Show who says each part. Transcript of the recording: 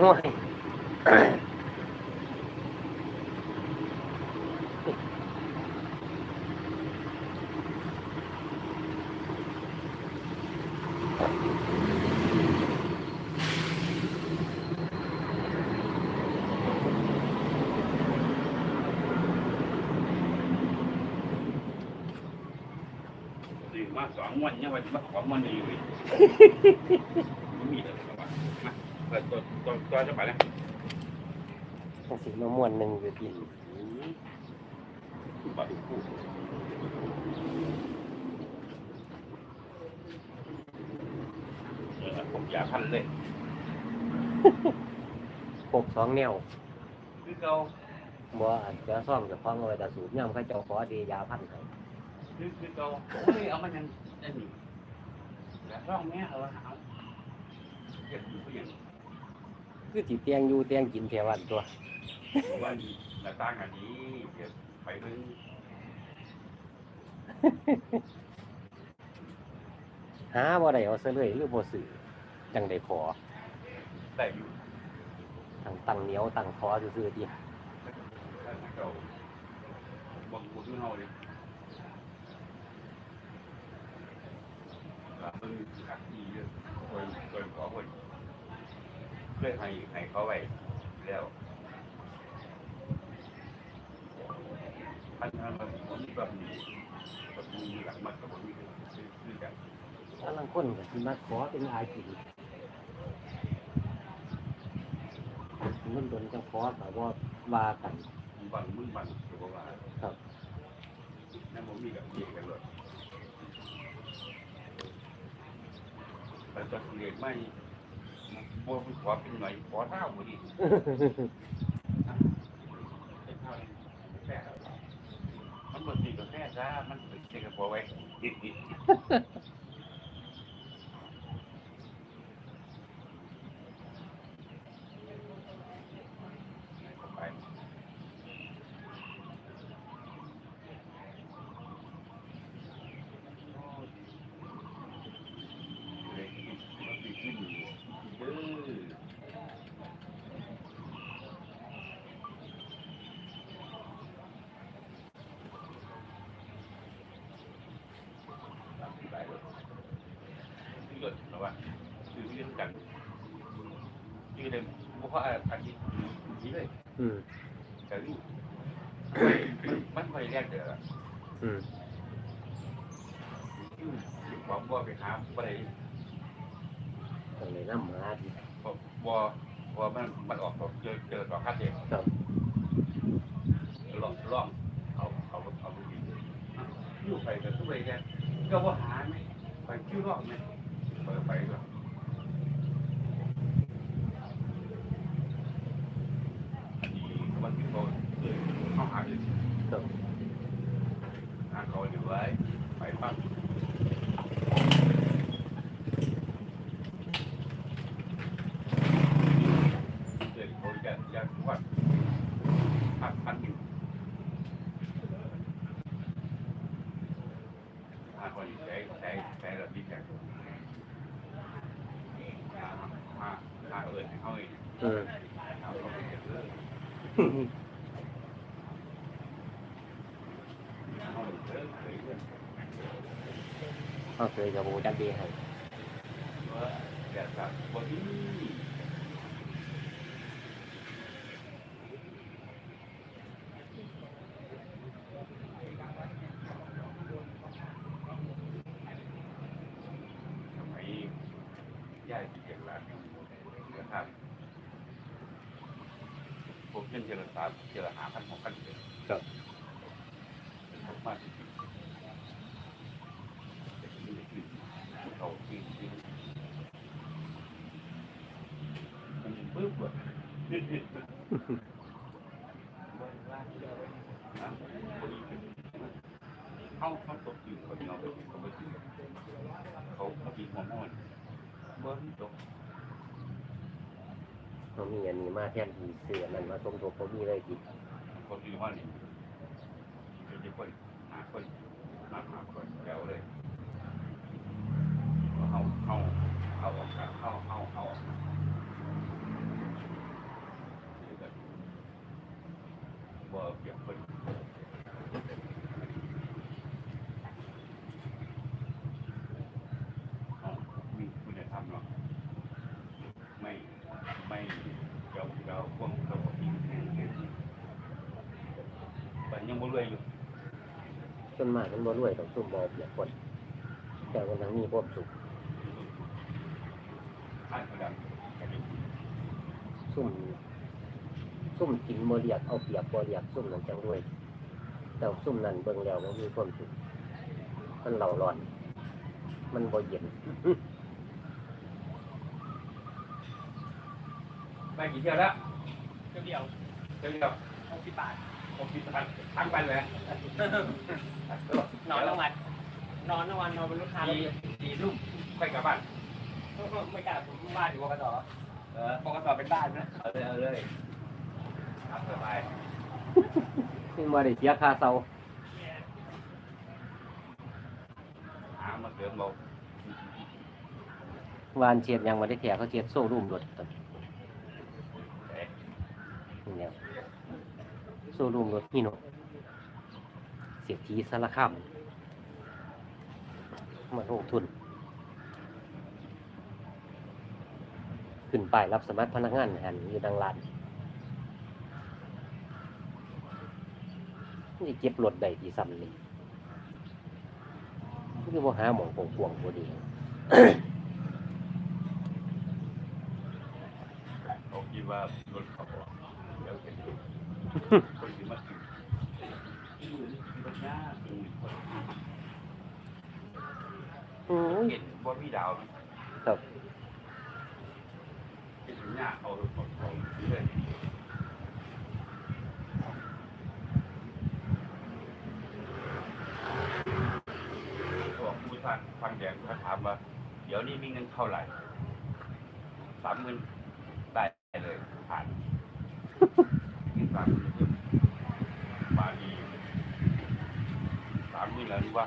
Speaker 1: muối มาสองวันเนี่ยวันมาสองวันอยู่ ตัวตัวจะไปแล้ว
Speaker 2: ต้องซื้อมามวนหนึ่งเลยพี่
Speaker 1: ปลาดดูผมอยากพันเลย
Speaker 2: ปกสองแนว
Speaker 1: คือเก่า
Speaker 2: บ่อันเสือซ่องจะพ้องเอยแต่สูตรย่อมข้าเจ้าขอดียาพันเลย
Speaker 1: คือคือเก่าไม่เอามันยังไอ้หนิแต่ซ่องเนี้ยเออหาเก็บอยู่พียง
Speaker 2: คือสิเตียงอยู่เตียงกินแถววันตัว
Speaker 1: ว่าดีหน้าต่างอันนี้เดี๋ยวไปเบิ่ง
Speaker 2: หาบ่ได้เอาซะเลยหรือบ่ซื้อจังได้ขอ
Speaker 1: ได้อยู่
Speaker 2: ตั้งตั้งเหนียวตั้งคอซื่อๆติ
Speaker 1: ถ้าเก่าบางคนที่เฮาเลยว่ามันอักอีเยอะโดยโดย ขอคนเพื่อให้ให้เขาไว้แล้วพันธะมันผมแบบนี้แบบมีหลักมันกับผมมีคือคือกัน
Speaker 2: ถ้าลางคนก็สิมาขอเป็นอายกินมันโดนจังขอก็บ่ว่ากัน
Speaker 1: มึงบังมึงบังตัวว่า
Speaker 2: ครับ
Speaker 1: นั่นผมมีกับเยี่กันเลยแต่ตอนเรียนไม่ บัวขอเป็นหน่อยขอเท่าพอดีมันบดสีกับแค่จ้ามันเป็นเด็กกับบัวไว้ไปเลยมันติดที่มือเด้อ ตามที่หลายรถ ที่รถหรอวะคือที่เรื่องกันชื่อเดิมเพราะว่าอาทิตย์นี้เลย
Speaker 2: อืม
Speaker 1: แต่นี่มันไม่แรกเด้อ
Speaker 2: อืม
Speaker 1: บอกว่าไปหาไป
Speaker 2: ต้องเลยนำมาที่
Speaker 1: ว่าว่ามันมันออกเจอเจอต่อคัดเด็ก
Speaker 2: ครับ
Speaker 1: ลองลองเอาเอาเอาดูดีอยู่ไปกันทุกไปแกก็ว่าหาไหมไปคิ้วรอบไหม ไปไปก็อันนี้มันที่เขาเออเขาหาอยู่
Speaker 2: ครับ
Speaker 1: หาเขาเดี๋ยวไว้ไปปั๊บเดี๋ยวเขาจะจะวัดพักพันอยู่หาคนใช้ใช้ใช้ระดับแข็งหาหาหาเอิญให้เขาเอง
Speaker 2: อืม
Speaker 1: เอาเขาไปเก็บเลย เอาเถอะเถอะ
Speaker 2: เขาเคยกับบูจักดีให้
Speaker 1: ว่าแกสักบนที่ทำไมย่ายเก็บหลานนะครับพวก เงินเจริญสาเจริญหาพันหกพันเจ็ด
Speaker 2: ครับ
Speaker 1: ผมมาที่เขาที่ที่มันปึ๊บแบบเขาเขาตกอยู่คนเดียวเขาไปกินเขาเขากินหัวมันเบิ้ลตก
Speaker 2: เขามีอันนี้มาแทนที่เสือนั่นมาสมทบเขามีเลยจิต
Speaker 1: คนกินว่านี่เป็นคนหาคนมาหาคนเดี๋ยวเลยเขาเขาเขาออกจากเขาเขาเขาออกบ่เปรียบคนมีคุณธรรมหรอกไม่ไม่เจ้าเจ้าพวกเราพิงแต่ยังบ่รวยอยู่
Speaker 2: ส่ว นมากมันบ่รวยต้องซุ่มบ่เปียกคนแต่มันทั้งมีความสุขซุ่มซุ่มกินบ่เรียกเอาเปียบบ่เรียกซุ่มนั่นจังรวยแต่ซุ่มนั่นเบิ่งแล้วมันมีความสุขมันเหล่าร้อน มันบ่เย็นไป
Speaker 1: กี่เที่ยวแล้ว
Speaker 3: เที่ยวเดียว
Speaker 1: เที่ยวเดียว
Speaker 3: หกสิบบาท
Speaker 1: ผมคิดทั้งทั้งวันเลย
Speaker 3: นอนทั้งวันนอนทั้งวันนอนบนรถทาง
Speaker 1: สี่สี่ทุ่มค่อยกลับบ้าน
Speaker 3: ไม่กล้าผมบ้านอยู่บกส
Speaker 1: เออบ
Speaker 3: กสเป็นบ้านนะ
Speaker 1: เอาเลยเอาเลยทำสบาย
Speaker 2: ซึ่งมาได้เสียค่าเซา
Speaker 1: หามาเกินบอก
Speaker 2: วานเชียดยังมาได้แถเขาเชียดโซ่รุ่มรถตอน
Speaker 1: เอ๊ะ
Speaker 2: นี่แล้ว โซ่รุ่มรถนี่นาะเสียทีสารคามมาลงทุน ขึ้นไปรับสมัครพนักงานหันอยู่ดังลานนี่เก็บรถได้ที่ซ้ำนี่คือว่าหาหมองปวงๆพอดี
Speaker 1: เขาคิดว่ารถขาบอกเดี๋ยวเป็นคนที่มาถึงที่มือนี่รถยากอืม
Speaker 2: อืม
Speaker 1: เห็นว่าพี่ดาว
Speaker 2: ครับ
Speaker 1: เป็นสัญญาเอารถของเขาเรื่อยบอกผู้ท่านฟังแดงเขาถามว่า เดี๋ยวนี้มีเงินเท่าไหร่สามหมื่นได้เลยผ่านสามหมื่นบาดีสามหมื่นแล้วนี่ว่า